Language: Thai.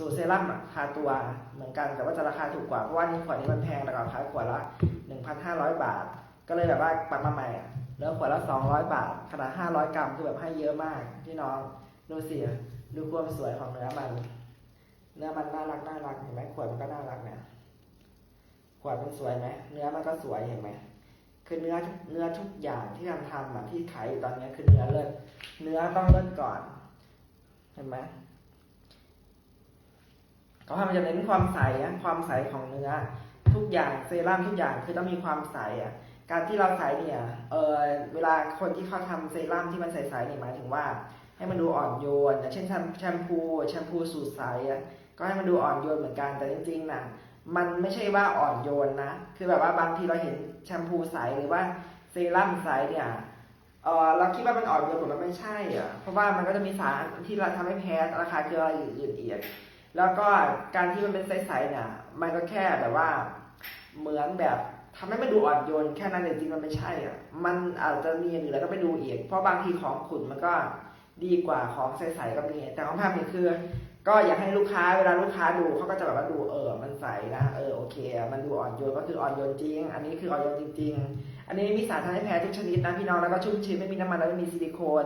สูตรเซรั่มอะทาตัวเหมือนกันแต่ว่าจะราคาถูกกว่า เพราะว่านี่ขวดนี้มันแพงแต่ก่อนขายขวดละ 1,500 บาท ก็เลยแบบว่าปรับมาใหม่อะเลือขวดละ 200 บาท ขนาด 500 กรัมคือแบบให้เยอะมากพี่น้องดูสิดูความสวยของเนื้อมันเนื้อมันน่ารักน่ารักเห็นไหมขวดมันก็น่ารักเนี่ยขวดมันสวยไหมเนื้อมันก็สวยเห็นไหมคือเนื้อเนื้อทุกอย่างที่ทำทำอะที่ขายอยู่ตอนนี้คือเนื้อเลิศเนื้อต้องเลิศก่อน เห็นไหม เขาทำมันจะเน้นความใสอะความใสของเนื้อ ทุกอย่างเซรั่มทุกอย่างคือต้องมีความใสอะการที่เราใสเนี่ยเออเวลาคนที่เขาทำเซรั่มที่มันใสๆเนี่ยหมายถึงว่า ให้มันดูอ่อนโยนอย่างเช่นแชมแชมพูแชมพูสูตรใสอะก็ให้มันดูอ่อนโยนเหมือนกันแต่จริงๆนะมันไม่ใช่ว่าอ่อนโยนนะ คือแบบว่าบางทีเราเห็นแชมพูใสหรือว่าเซรั่มใสเนี่ยเออเราคิดว่ามันอ่อนโยนแต่มันไม่ใช่อะเพราะว่ามันก็จะมีสารที่เราทำให้แพ้ราคาคืออะไรอื่นๆอีก แล้วก็การที่มันเป็นใสๆเนี่ยมันก็แค่แบบว่าเหมือนแบบทำให้มันดูอ่อนโยนแค่นั้นจริงๆมันไม่ใช่อะมันอาจจะมีอย่างอื่นแล้วก็ไปดูอีกเพราะบางทีของขุ่นมันก็ดีกว่าของใสๆก็มี แต่ของภาพนี่คือ ก็อยากให้ลูกค้าเวลาลูกค้าดูเขาก็จะแบบว่าดูเออมันใสนะเออโอเค มันดูอ่อนโยนก็คืออ่อนโยนจริง อันนี้คืออ่อนโยนจริง ๆ อันนี้มีสารทำให้แพ้ทุกชนิดนะพี่น้องแล้วก็ชุ่มชื้นไม่มีน้ำมันแล้วไม่มีซิลิโคน